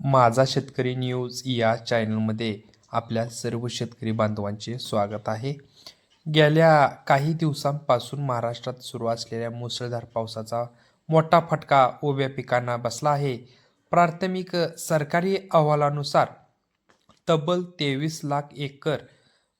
माझा शेतकरी न्यूज या चॅनलमध्ये आपल्या सर्व शेतकरी बांधवांचे स्वागत आहे. गेल्या काही दिवसांपासून महाराष्ट्रात सुरू असलेल्या मुसळधार पावसाचा मोठा फटका उभ्या पिकांना बसला आहे. प्राथमिक सरकारी अहवालानुसार तब्बल तेवीस लाख एकर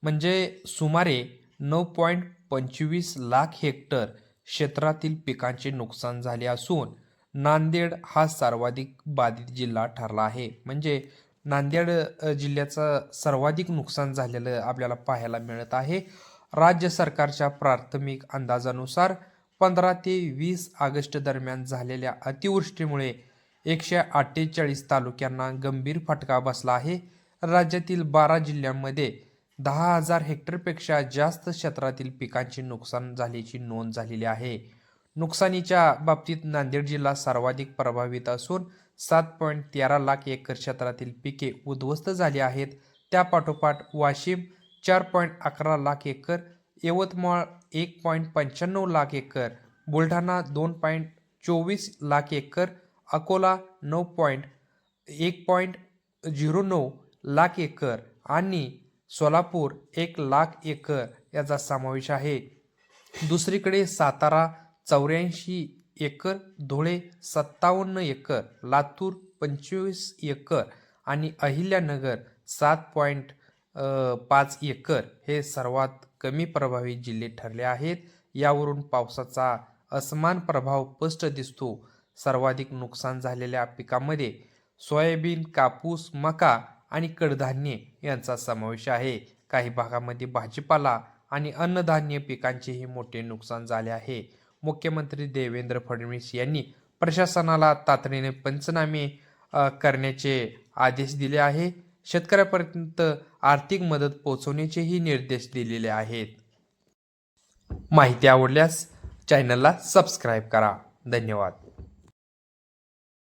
म्हणजे सुमारे नऊ पॉईंट पंचवीस लाख हेक्टर क्षेत्रातील पिकांचे नुकसान झाले असून नांदेड हा सर्वाधिक बाधित जिल्हा ठरला आहे. म्हणजे नांदेड जिल्ह्याचं सर्वाधिक नुकसान झालेलं आपल्याला पाहायला मिळत आहे. राज्य सरकारच्या प्राथमिक अंदाजानुसार पंधरा ते वीस ऑगस्ट दरम्यान झालेल्या अतिवृष्टीमुळे एकशे अठ्ठेचाळीस तालुक्यांना गंभीर फटका बसला आहे. राज्यातील बारा जिल्ह्यांमध्ये दहा हजार हेक्टरपेक्षा जास्त क्षेत्रातील पिकांचे नुकसान झाल्याची नोंद झालेली आहे. नुकसानीच्या बाबतीत नांदेड जिल्हा सर्वाधिक प्रभावित असून सात पॉईंट तेरा लाख एकर क्षेत्रातील पिके उद्ध्वस्त झाली आहेत. त्यापाठोपाठ वाशिम चार पॉईंट अकरा लाख एकर यवतमाळ एक पॉईंट पंच्याण्णव लाख एकर बुलढाणा दोन पॉईंट चोवीस लाख एकर अकोला नऊ पॉईंट एक पॉईंट झिरो नऊ लाख एकर आणि सोलापूर एक लाख एकर याचा समावेश आहे. दुसरीकडे सातारा चौऱ्याऐंशी एकर धुळे सत्तावन्न एकर लातूर पंचवीस एकर आणि अहिल्यानगर सात पॉईंट पाच एकर हे सर्वात कमी प्रभावी जिल्हे ठरले आहेत. यावरून पावसाचा असमान प्रभाव स्पष्ट दिसतो. सर्वाधिक नुकसान झालेल्या पिकामध्ये सोयाबीन कापूस मका आणि कडधान्ये यांचा समावेश आहे. काही भागामध्ये भाजीपाला आणि अन्नधान्य पिकांचेही मोठे नुकसान झाले आहे. मुख्यमंत्री देवेंद्र फडणवीस यांनी प्रशासनाला तातडीने पंचनामे करण्याचे आदेश दिले आहे. शेतकऱ्यापर्यंत आर्थिक मदत पोहोचवण्याचेही निर्देश दिलेले आहेत. माहिती आवडल्यास चॅनलला सबस्क्राईब करा. धन्यवाद.